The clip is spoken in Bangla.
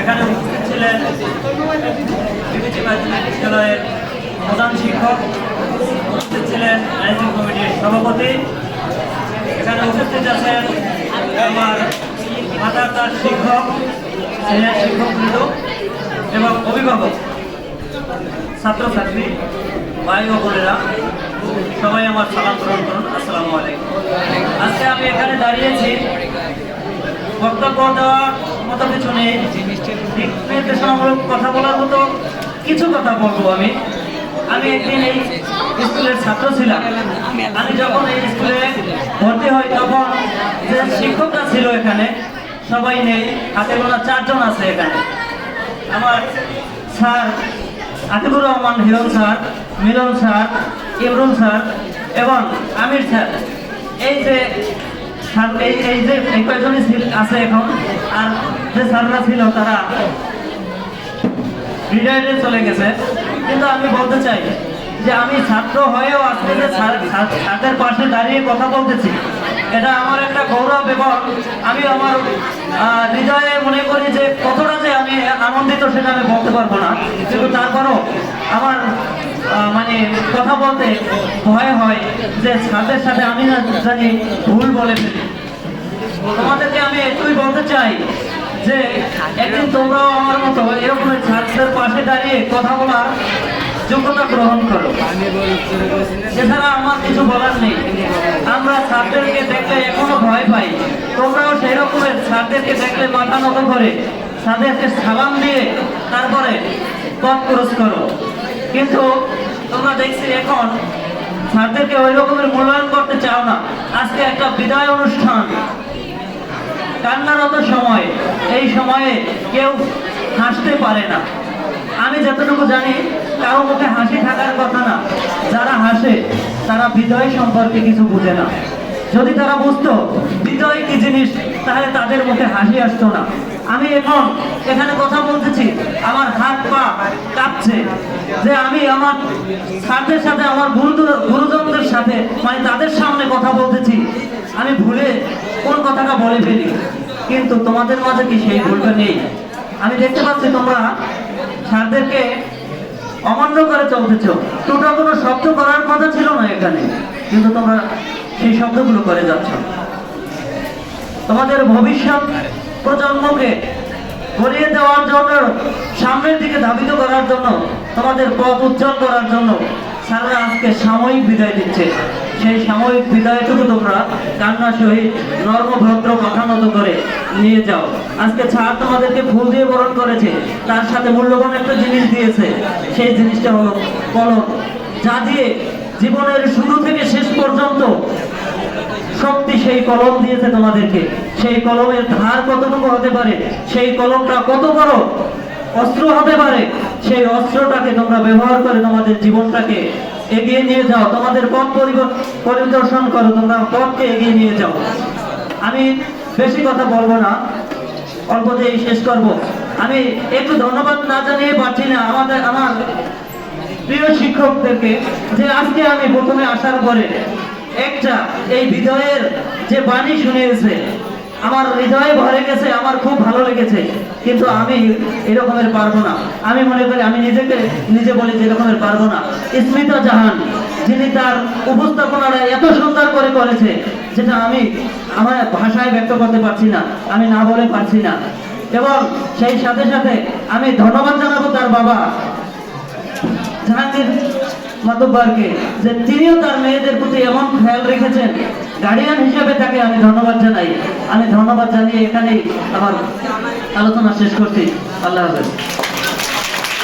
এখানে উপস্থিত ছিলেন মাধ্যমিক বিদ্যালয়ের প্রধান শিক্ষক উপস্থিত ছিলেন ম্যানেজিং কমিটির সভাপতি। এখানে উপস্থিত আছেন আমার মাতার তার শিক্ষক, সিনিয়র শিক্ষক বৃন্দ এবং অভিভাবক। ছাত্রছাত্রী, ভাই ও বোনেরা, সবাই আমার সালাম গ্রহণ করুন। আসসালামু আলাইকুম। আজকে আমি এখানে দাঁড়িয়েছি। বক্তব্য দেওয়ার মতো কিছু নেই। নির্দেশনামূলক কথা বলার মতো কিছু কথা বলব আমি। আমি একদিন এই স্কুলের ছাত্র ছিলাম। আমি যখন এই স্কুলে ভর্তি হই তখন যে শিক্ষকরা ছিল এখানে, সবাই নেই। হাতে গোনা চারজন আছে এখানে। আমার sir Atikur Rahman, Hiran sir, Milan sir, Imrul sir এবং আমির স্যার। এই যে স্যার, এই এই যে কয়েকজনই ছিল- আছে এখন? আর যে স্যাররা ছিল, তারা রিটায়ার্ডে চলে গেছে। কিন্তু আমি বলতে চাই যে আমি ছাত্র হয়েও আজকে যে স্যার- স্যার- স্যারদের পাশে দাঁড়িয়ে কথা বলতেছি এটা আমার একটা গৌরব এবং আমি আমার হৃদয়ে মনে করি যে কতটা যে আমি আনন্দিত সেটা আমি বলতে পারব না। কিন্তু তারপরও আমার মানে কথা বলতে ভয় হয় যে স্যারদের সাথে আমি না জানি ভুল বলে ফেলি। তোমাদেরকে আমি একটুই বলতে চাই যে একদিন তোমরাও আমার মতো এরকম ছাত্রের পাশে দাঁড়িয়ে কথা বলার যোগ্যতা গ্রহণ করো। এছাড়া আমার কিছু বলার নেই। দেখলে এখনও ভয় পাই। তোমরাও সেই রকমের ছাত্রদেরকে দেখলে মাথা নত করে তাদেরকে সালাম দিয়ে তারপরে পথ ক্রস করো। কিন্তু তোমরা দেখছি এখন ছাত্রদেরকে ওই রকমের মূল্যায়ন করতে চাও না। আজকে একটা বিদায় অনুষ্ঠান। কান্নারত সময়। এই সময়ে কেউ হাসতে পারে না। আমি যতটুকু জানি, কারও মুখে হাসি থাকার কথা না। যারা হাসে, তারা বিজয় সম্পর্কে কিছু বুঝে না। যদি তারা বুঝতো বিজয় কি জিনিস, তাহলে তাদের মুখে হাসি আসতো না। আমি এখন এখানে কথা বলতেছি, আমার হাত পা কাঁপছে যে আমি আমার স্যারদের সাথে, আমার গুরুজনদের সাথে মানে তাদের সামনে কথা বলতেছি। আমি ভুলে কোন কথাটা বলে ফেলি, কিন্তু তোমাদের মাঝে কি সেই ভুলটা নেই? আমি দেখতে পাচ্ছি তোমরা স্যারদেরকে অমান্য করে চলতেছ। তোমরা কোনো শব্দ করার কথা ছিল না এখানে, কিন্তু তোমরা সেই শব্দগুলো করে যাচ্ছ। তোমাদের ভবিষ্যৎ প্রজন্মকে গড়িয়ে দেওয়ার জন্য, সামনের দিকে ধাবিত করার জন্য, তোমাদের পথ উজ্জ্বল করার জন্য স্যাররা আজকে সাময়িক বিদায় দিচ্ছে। সেই সাময়িক বিদায়টুকু তোমরা কান্না সহিত নর্মভদ্র মাথা নত করে নিয়ে যাও। আজকে ছাড় তোমাদেরকে ফুল দিয়ে বরণ করেছে, তার সাথে মূল্যবান একটা জিনিস দিয়েছে। সেই জিনিসটা হলো কলম। যা দিয়ে জীবনের শুরু থেকে শেষ পর্যন্ত শক্তি সেই কলম দিয়েছে তোমাদেরকে। সেই কলমের ধার কতটুকু হতে পারে, সেই কলমটা কত বড় অস্ত্র হতে পারে, সেই অস্ত্রটাকে তোমরা ব্যবহার করে তোমাদের জীবনটাকে এগিয়ে নিয়ে যাও। তোমাদের পথ পরিদর্শন করো, তোমরা পথকে এগিয়ে নিয়ে যাও। আমি বেশি কথা বলব না, অল্পতেই শেষ করব। আমি একটু ধন্যবাদ না জানিয়ে পারছি না। আমাদের আমার প্রিয় শিক্ষকদেরকে, যে আজকে আমি প্রথমে আসার পরে একটা এই বিজয়ের যে বাণী শুনিয়েছে, আমার হৃদয়ে ভরে গেছে, আমার খুব ভালো লেগেছে, কিন্তু আমি এরকমের পারব না। আমি মনে করি, আমি নিজেকে, নিজে বলি যে এরকমের পারব না। স্মিতা জাহান, যিনি তার উপস্থাপনাটা এত সুন্দর করে করেছে, যেটা আমি আমার ভাষায় ব্যক্ত করতে পারছি না, আমি না বলে পারছি না। এবং সেই সাথে সাথে আমি ধন্যবাদ জানাব তার বাবা জাহাঙ্গীর মাতব্বরকে যে তিনিও তার মেয়েদের প্রতি এমন খেয়াল রেখেছেন গার্ডিয়ান হিসাবে তাকে আমি ধন্যবাদ জানাই। আমি ধন্যবাদ জানিয়ে এখানেই আমার আলোচনা শেষ করছি। আল্লাহ হাফেজ।